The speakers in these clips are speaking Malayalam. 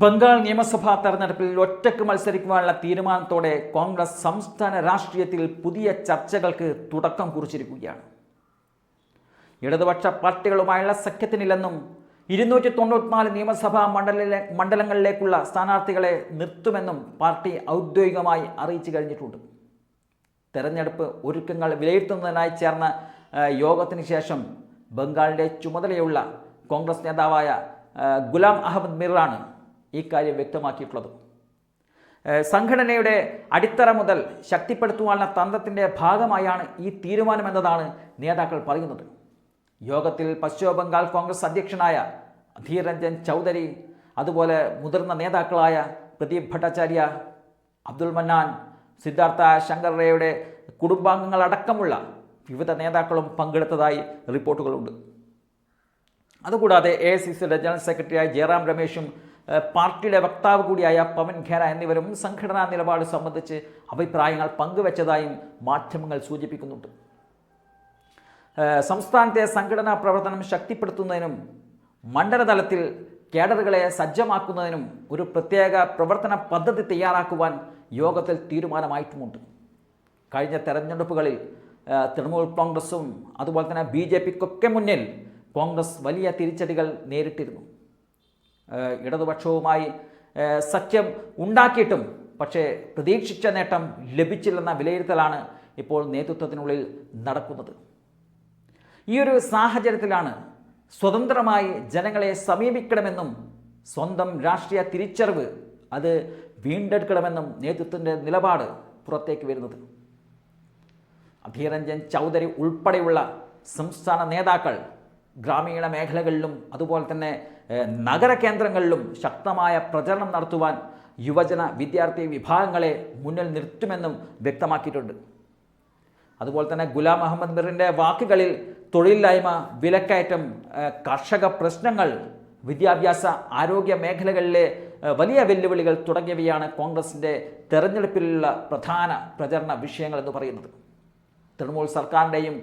ബംഗാൾ നിയമസഭാ തെരഞ്ഞെടുപ്പിൽ ഒറ്റയ്ക്ക് മത്സരിക്കുവാനുള്ള തീരുമാനത്തോടെ കോൺഗ്രസ് സംസ്ഥാന രാഷ്ട്രീയത്തിൽ പുതിയ ചർച്ചകൾക്ക് തുടക്കം കുറിച്ചിരിക്കുകയാണ്. ഇടതുപക്ഷ പാർട്ടികളുമായുള്ള സഖ്യത്തിനില്ലെന്നും ഇരുന്നൂറ്റി തൊണ്ണൂറ്റിനാല് നിയമസഭാ മണ്ഡലിലെ മണ്ഡലങ്ങളിലേക്കുള്ള സ്ഥാനാർത്ഥികളെ നിർത്തുമെന്നും പാർട്ടി ഔദ്യോഗികമായി അറിയിച്ചു കഴിഞ്ഞിട്ടുണ്ട്. തെരഞ്ഞെടുപ്പ് ഒരുക്കങ്ങൾ വിലയിരുത്തുന്നതിനായി ചേർന്ന യോഗത്തിന് ശേഷം ബംഗാളിന്റെ ചുമതലയുള്ള കോൺഗ്രസ് നേതാവായ ഗുലാം അഹമ്മദ് മിറാണ് ഈ കാര്യം വ്യക്തമാക്കിയിട്ടുള്ളത്. സംഘടനയുടെ അടിത്തറ മുതൽ ശക്തിപ്പെടുത്തുവാനുള്ള തന്ത്രത്തിന്റെ ഭാഗമായാണ് ഈ തീരുമാനമെന്നതാണ് നേതാക്കൾ പറയുന്നത്. യോഗത്തിൽ പശ്ചിമ ബംഗാൾ കോൺഗ്രസ് അധ്യക്ഷനായ അധീർ രഞ്ജൻ ചൗധരി അതുപോലെ മുതിർന്ന നേതാക്കളായ പ്രദീപ് ഭട്ടാചാര്യ അബ്ദുൾ മന്നാൻ സിദ്ധാർത്ഥ ശങ്കർ റേയുടെ കുടുംബാംഗങ്ങളടക്കമുള്ള വിവിധ നേതാക്കളും പങ്കെടുത്തതായി റിപ്പോർട്ടുകളുണ്ട്. അതുകൂടാതെ എ ഐ സി സിയുടെ ജനറൽ സെക്രട്ടറിയായ ജയറാം രമേശും പാർട്ടിയുടെ വക്താവ് കൂടിയായ പവൻ ഖേര എന്നിവരും സംഘടനാ നിലപാട് സംബന്ധിച്ച് അഭിപ്രായങ്ങൾ പങ്കുവച്ചതായും മാധ്യമങ്ങൾ സൂചിപ്പിക്കുന്നുണ്ട്. സംസ്ഥാനത്തെ സംഘടനാ പ്രവർത്തനം ശക്തിപ്പെടുത്തുന്നതിനും മണ്ഡലതലത്തിൽ കേഡറുകളെ സജ്ജമാക്കുന്നതിനും ഒരു പ്രത്യേക പ്രവർത്തന പദ്ധതി തയ്യാറാക്കുവാൻ യോഗത്തിൽ തീരുമാനമായിട്ടുമുണ്ട്. കഴിഞ്ഞ തെരഞ്ഞെടുപ്പുകളിൽ തൃണമൂൽ കോൺഗ്രസും അതുപോലെ തന്നെ ബി ജെ പിക്കൊക്കെ മുന്നിൽ കോൺഗ്രസ് വലിയ തിരിച്ചടികൾ നേരിട്ടിരുന്നു. ഇടതുപക്ഷവുമായി സഖ്യം ഉണ്ടാക്കിയിട്ടും പക്ഷേ പ്രതീക്ഷിച്ച നേട്ടം ലഭിച്ചില്ലെന്ന വിലയിരുത്തലാണ് ഇപ്പോൾ നേതൃത്വത്തിനുള്ളിൽ നടക്കുന്നത്. ഈ ഒരു സാഹചര്യത്തിലാണ് സ്വതന്ത്രമായി ജനങ്ങളെ സമീപിക്കണമെന്നും സ്വന്തം രാഷ്ട്രീയ തിരിച്ചറിവ് അത് വീണ്ടെടുക്കണമെന്നും നേതൃത്വത്തിന്റെ നിലപാട് പുറത്തേക്ക് വരുന്നത്. അധീരഞ്ജൻ ചൗധരി ഉൾപ്പെടെയുള്ള സംസ്ഥാന നേതാക്കൾ ഗ്രാമീണ മേഖലകളിലും അതുപോലെ തന്നെ നഗര കേന്ദ്രങ്ങളിലും ശക്തമായ പ്രചരണം നടത്തുവാൻ യുവജന വിദ്യാർത്ഥി വിഭാഗങ്ങളെ മുന്നിൽ നിർത്തുമെന്നും വ്യക്തമാക്കിയിട്ടുണ്ട്. അതുപോലെ തന്നെ ഗുലാം അഹമ്മദ് മിറിന്റെ വാക്കുകളിൽ തൊഴിലില്ലായ്മ വിലക്കയറ്റം കർഷക പ്രശ്നങ്ങൾ വിദ്യാഭ്യാസ ആരോഗ്യ മേഖലകളിലെ വലിയ വെല്ലുവിളികൾ തുടങ്ങിയവയാണ് കോൺഗ്രസിന്റെ തെരഞ്ഞെടുപ്പിലുള്ള പ്രധാന പ്രചരണ വിഷയങ്ങൾ എന്ന് പറയുന്നത്. തൃണമൂൽ സർക്കാരിന്റെയും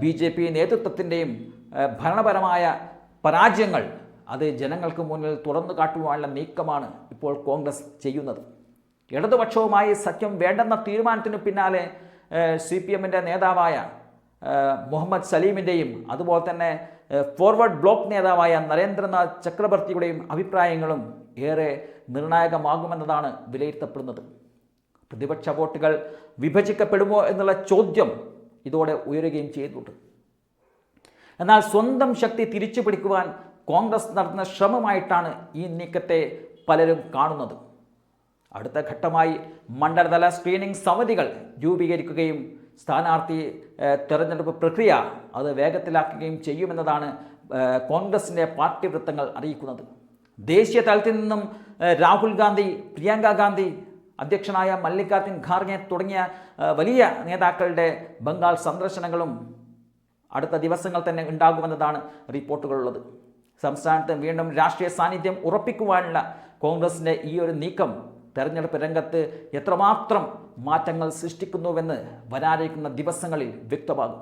ബി ജെ പി നേതൃത്വത്തിന്റെയും ഭരണപരമായ പരാജയങ്ങൾ അത് ജനങ്ങൾക്ക് മുന്നിൽ തുറന്നു കാട്ടുവാനുള്ള നീക്കമാണ് ഇപ്പോൾ കോൺഗ്രസ് ചെയ്യുന്നത്. ഇടതുപക്ഷവുമായി സഖ്യം വേണ്ടെന്ന തീരുമാനത്തിന് പിന്നാലെ സി പി എമ്മിന്റെ നേതാവായ മുഹമ്മദ് സലീമിന്റെയും അതുപോലെ തന്നെ ഫോർവേഡ് ബ്ലോക്ക് നേതാവായ നരേന്ദ്രനാഥ് ചക്രവർത്തിയുടെയും അഭിപ്രായങ്ങളും ഏറെ നിർണായകമാകുമെന്നതാണ് വിലയിരുത്തപ്പെടുന്നത്. പ്രതിപക്ഷ വോട്ടുകൾ വിഭജിക്കപ്പെടുമോ എന്നുള്ള ചോദ്യം ഇതോടെ ഉയരുകയും ചെയ്തിട്ടുണ്ട് എന്നാൽ സ്വന്തം ശക്തി തിരിച്ചു പിടിക്കുവാൻ കോൺഗ്രസ് നടത്തുന്ന ശ്രമമായിട്ടാണ് ഈ നീക്കത്തെ പലരും കാണുന്നത്. അടുത്ത ഘട്ടമായി മണ്ഡലതല സ്ക്രീനിംഗ് സമിതികൾ രൂപീകരിക്കുകയും സ്ഥാനാർത്ഥി തെരഞ്ഞെടുപ്പ് പ്രക്രിയ അത് വേഗത്തിലാക്കുകയും ചെയ്യുമെന്നതാണ് കോൺഗ്രസിന്റെ പാർട്ടി വൃത്തങ്ങൾ അറിയിക്കുന്നത്. ദേശീയ തലത്തിൽ നിന്നും രാഹുൽ ഗാന്ധി പ്രിയങ്ക ഗാന്ധി അധ്യക്ഷനായ മല്ലികാർജുൻ ഖാർഗെ തുടങ്ങിയ വലിയ നേതാക്കളുടെ ബംഗാൾ സന്ദർശനങ്ങളും അടുത്ത ദിവസങ്ങൾ തന്നെ ഉണ്ടാകുമെന്നതാണ് റിപ്പോർട്ടുകളുള്ളത്. സംസ്ഥാനത്ത് വീണ്ടും രാഷ്ട്രീയ സാന്നിധ്യം ഉറപ്പിക്കുവാനുള്ള കോൺഗ്രസിന്റെ ഈ ഒരു നീക്കം തെരഞ്ഞെടുപ്പ് രംഗത്ത് എത്രമാത്രം മാറ്റങ്ങൾ സൃഷ്ടിക്കുന്നുവെന്ന് വരാനിരിക്കുന്ന ദിവസങ്ങളിൽ വ്യക്തമാകും.